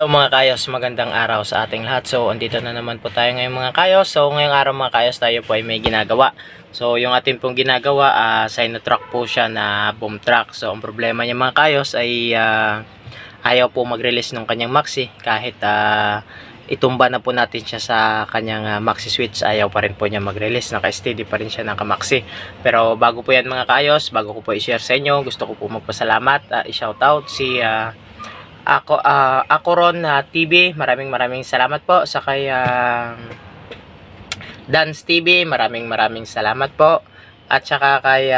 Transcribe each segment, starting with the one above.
So mga kayos, magandang araw sa ating lahat. So, andito na naman po tayo ngayon mga kayos. So, ngayong araw mga kayos, tayo po ay may ginagawa. So, yung ating pong ginagawa, uh, truck po siya na boom truck. So, ang problema niya mga kayos ay ah, ayaw po mag-release ng kanyang maxi. Kahit ah, itumba na po natin siya sa kanyang ah, maxi switch, ayaw pa rin po niya mag-release. Naka-steady pa rin siya naka-maxi. Pero bago po yan mga kayos, bago ko po i-share sa inyo, gusto ko po magpasalamat, ah, i-shoutout si... ah, ako ah, ako ron na TV maraming maraming salamat po sa kay ah, Dance TV maraming maraming salamat po. At saka kay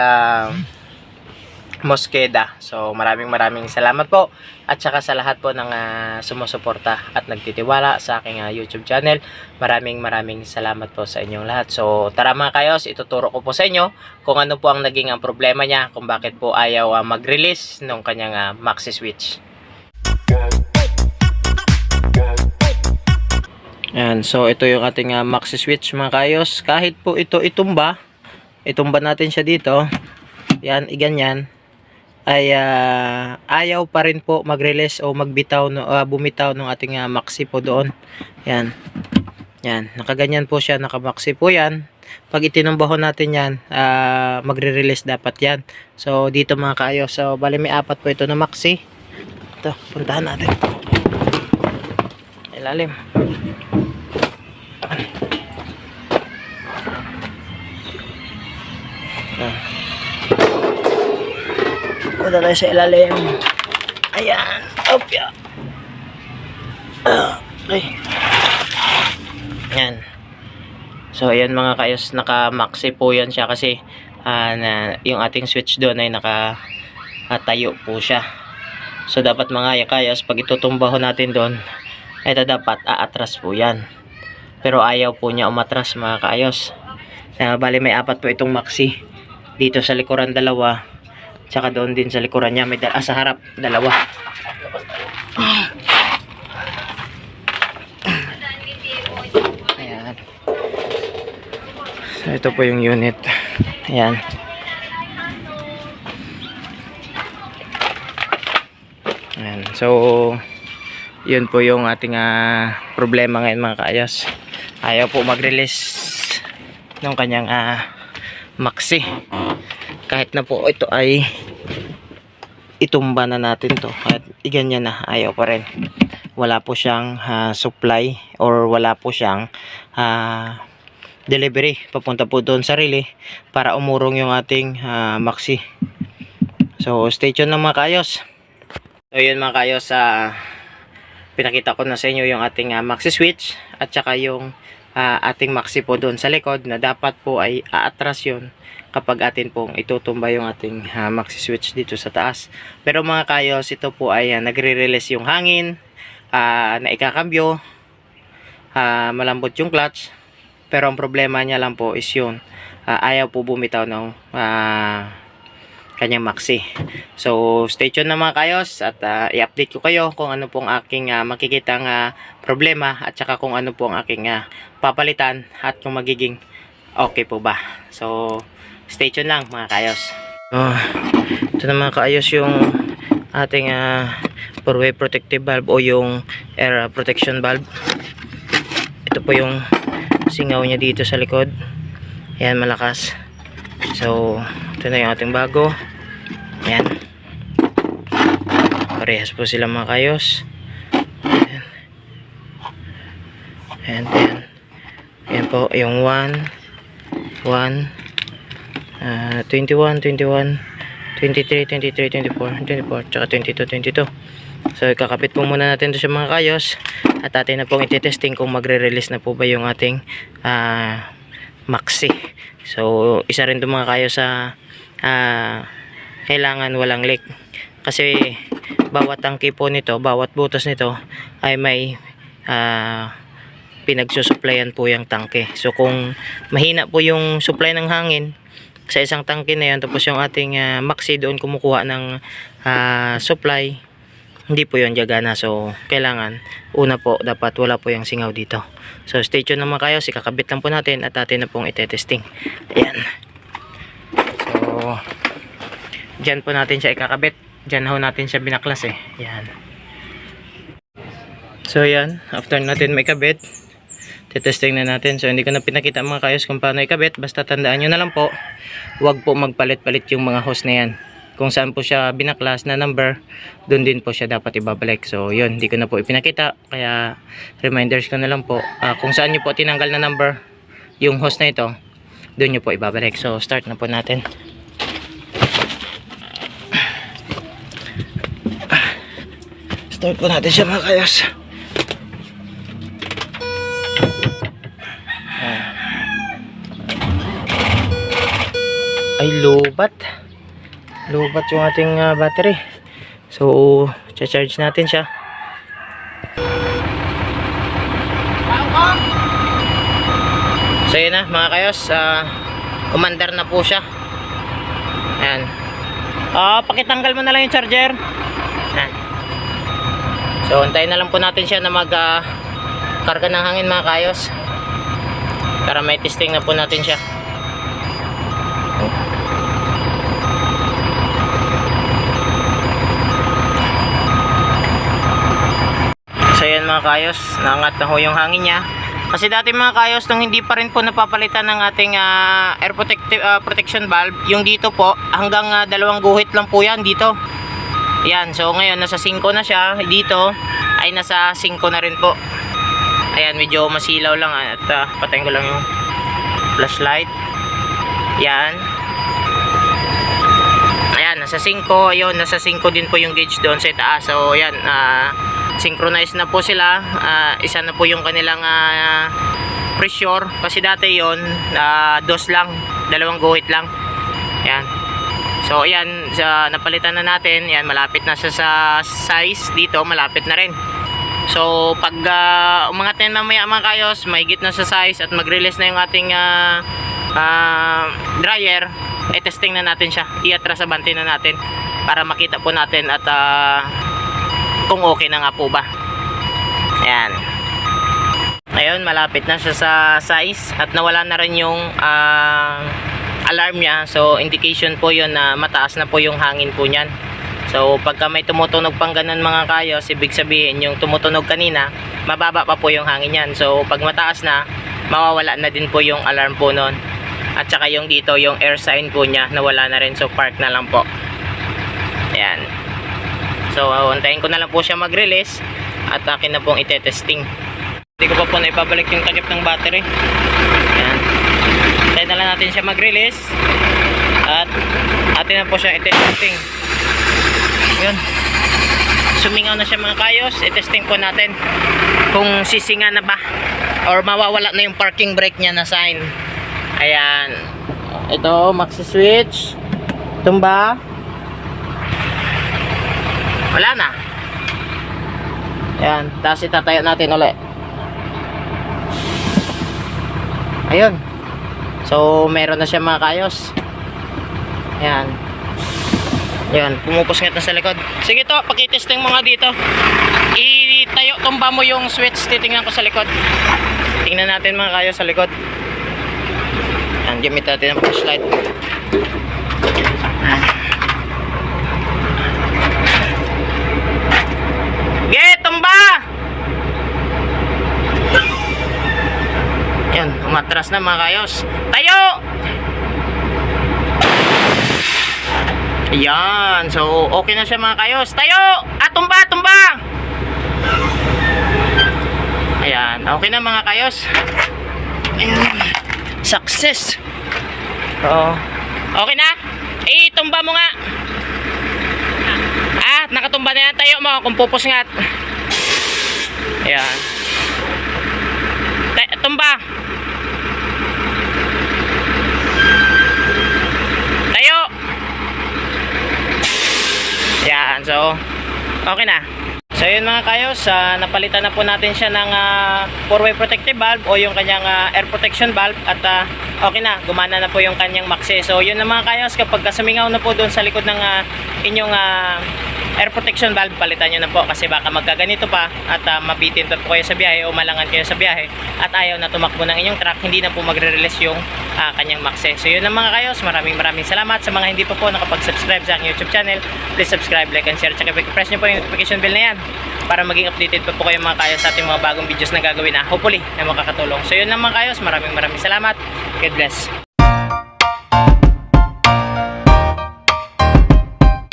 Mosqueda so maraming maraming salamat po. At saka sa lahat po ng ah, sumusuporta at nagtitiwala sa aking ah, YouTube channel. Maraming maraming salamat po sa inyong lahat. So tara mga kayos ituturo ko po sa inyo kung ano po ang naging ang problema niya kung bakit po ayaw ah, mag-release ng kanyang ah, maxi switch Yan, so ito yung ating ah, maxi switch mga kayos. Kahit po ito itumba, itumba natin siya dito. Yan, iganyan. Ay ah, ayaw pa rin po mag-release o magbitaw no, ah, bumitaw ng ating ah, maxi po doon. Yan. Yan, nakaganyan po siya, nakamaxi po yan. Pag itinumbaho natin yan, ah, magre-release dapat yan. So dito mga kayos, so bali may apat po ito na maxi. Ito, puntahan natin. Ilalim. Ah. Punta tayo sa ilalim. Ayan. Opya. Ah, okay. Yan. So, ayan mga kayos, naka-maxi po yan siya kasi ah, na, yung ating switch doon ay naka-tayo po siya. So, dapat mga kayos, pag itutumbaho natin doon, ito dapat aatras po yan. Pero ayaw po niya umatras mga kaayos. Uh, bali may apat po itong maxi. Dito sa likuran dalawa. Tsaka doon din sa likuran niya. May dal- ah, sa harap dalawa. Ayan. So ito po yung unit. Ayan. Ayan. So yun po yung ating ah, problema ngayon mga kaayos. Ayaw po mag-release ng kanyang ah, maxi. Kahit na po ito ay itumba na natin to. Kahit iganyan na ayaw pa rin. Wala po siyang ah, supply or wala po siyang ah, delivery papunta po doon sa relay para umurong yung ating ah, maxi. So stay tuned lang mga kaayos. So yun mga kaayos sa pinakita ko na sa inyo yung ating ah, maxi switch at saka yung ah, ating maxi po doon sa likod na dapat po ay aatras yun kapag atin pong itutumba yung ating ah, maxi switch dito sa taas. Pero mga kayos ito po ay ah, nagre-release yung hangin ah, na ikakambyo ah, malambot yung clutch. Pero ang problema niya lang po is yun ah, ayaw po bumitaw ng ah, kanyang maxi. So, stay tuned na mga kayos at ah, i-update ko kayo kung ano pong aking ah, makikitang ah, problema at saka kung ano pong aking ah, papalitan at kung magiging okay po ba. So, stay tuned lang mga kayos. Oh, ito na mga kayos yung ating ah, four-way protective valve o yung air protection valve. Ito po yung singaw niya dito sa likod. Ayan, malakas. So, ito na yung ating bago. Ayan. Parehas po sila mga kayos. Ayan. Ayan, ayan. Ayan po, yung 1, 1, uh, 21, 21, 23, 23, 24, 24, tsaka 22, 22. So, ikakapit po muna natin ito sa mga kayos. At atin na pong iti-testing kung magre-release na po ba yung ating ah, maxi. So, isa rin ito mga kayos sa ah, kailangan walang leak. Kasi, bawat tangke po nito, bawat butas nito, ay may ah, pinagsusuplayan po yung tangke. So, kung mahina po yung supply ng hangin, sa isang tangke na yun, tapos yung ating ah, maxi doon kumukuha ng ah, supply, hindi po yun gagana. So, kailangan, una po, dapat wala po yung singaw dito. So, stay tuned naman kayo. Sikakabit lang po natin at atin na pong itetesting. Ayan. So, dyan po natin siya ikakabit. Dyan ho natin siya binaklas eh. Ayan. So yan, after natin may kabit, titesting na natin. So hindi ko na pinakita mga kayos kung paano ikabit. Basta tandaan nyo na lang po, huwag po magpalit-palit yung mga hose na yan. Kung saan po siya binaklas na number, doon din po siya dapat ibabalik. So yun, hindi ko na po ipinakita. Kaya reminders ko na lang po, ah, kung saan nyo po tinanggal na number, yung hose na ito, doon nyo po ibabalik. So start na po natin. Start po natin siya mga kayos. Ay, lobat. Lobat yung ating ah, battery. So, cha-charge natin siya. So, yun na mga kayos. ah, umandar na po siya. Ayan. Ah, pakitanggal mo na lang yung charger. Ayan. So, antayin na lang po natin siya na mag ah, karga ng hangin mga kayos. Para may testing na po natin siya. So yan mga kayos, naangat na ho yung hangin niya. Kasi dati mga kayos, nung hindi pa rin po napapalitan ng ating ah, air protective, ah, protection valve, yung dito po, hanggang ah, dalawang guhit lang po yan dito. Yan, so ngayon nasa 5 na siya, dito ay nasa 5 na rin po. Ayan, medyo masilaw lang at ah, patayin ko lang yung flashlight. Yan. Ayan, nasa 5. Ayun, nasa 5 din po yung gauge doon sa itaas. So, ayan, ah, synchronized na po sila. Ah, isa na po yung kanilang ah, pressure. Kasi dati yon ah, dos lang. Dalawang guhit lang. Ayan. So, ayan, sa, napalitan na natin. Ayan, malapit na siya sa size dito. Malapit na rin. So, pag uh, umangat na mamaya mga kayos, mahigit na sa size at mag-release na yung ating ah, ah, dryer, eh testing na natin siya. I-atras sa bante na natin para makita po natin at ah, kung okay na nga po ba. Ayan. Ayun, malapit na siya sa size at nawala na rin yung ah, alarm niya. So, indication po yun na mataas na po yung hangin po niyan. So, pagka may tumutunog pang ganun mga kayos, ibig sabihin yung tumutunog kanina, mababa pa po yung hangin yan. So, pag mataas na, mawawala na din po yung alarm po nun. At saka yung dito, yung air sign po niya, nawala na rin. So, park na lang po. Ayan. So, untayin ko na lang po siya mag-release at akin na pong itetesting. Hindi ko pa po naipabalik yung takip ng battery. Ayan. Antayin na lang natin siya mag-release at atin na po siya itetesting. Yun. Sumingaw na siya mga kayos. I-testing po natin kung sisinga na ba or mawawala na yung parking brake niya na sign. Ayan. Ito, maxi switch. Tumba. Wala na. Ayan. Tapos itatayo natin ulit. Ayun. So, meron na siya mga kayos. Ayan. Yan, pumupusngat na sa likod. Sige to, pakitesting mo nga dito. Itayo, tumba mo yung switch, titingnan ko sa likod. Tingnan natin mga kayo sa likod. Yan, gamit natin ang flashlight. Ge, tumba! Yan, umatras na mga kayos. Tayo! Ayan. So, okay na siya mga kayos. Tayo! Ah, tumba, tumba! Ayan. Okay na mga kayos. Ayan. Success! Oo. Okay na? Eh, tumba mo nga. Ah, nakatumba na yan. Tayo mo kung pupusngat. Ayan. Ta- tumba. Tayo! Yan, so okay na. So yun mga kayos, ah, napalitan na po natin siya ng ah, four-way protective valve o yung kanyang ah, air protection valve at ah, okay na, gumana na po yung kanyang maxi. So yun na mga kayos, kapag sumingaw na po doon sa likod ng ah, inyong ah, air protection valve palitan nyo na po kasi baka magkaganito pa at ah, mabitin po kayo sa biyahe o malangan kayo sa biyahe at ayaw na tumakbo ng inyong truck hindi na po magre-release yung ah, kanyang maxe so yun lang mga kayos. Maraming maraming salamat sa mga hindi pa po nakapag-subscribe sa aking youtube channel. Please subscribe like and share. Tsaka press nyo po yung notification bell na yan para maging updated pa po kayo mga kayos sa ating mga bagong videos na gagawin na hopefully na makakatulong. So yun lang mga kayos. Maraming maraming salamat. God bless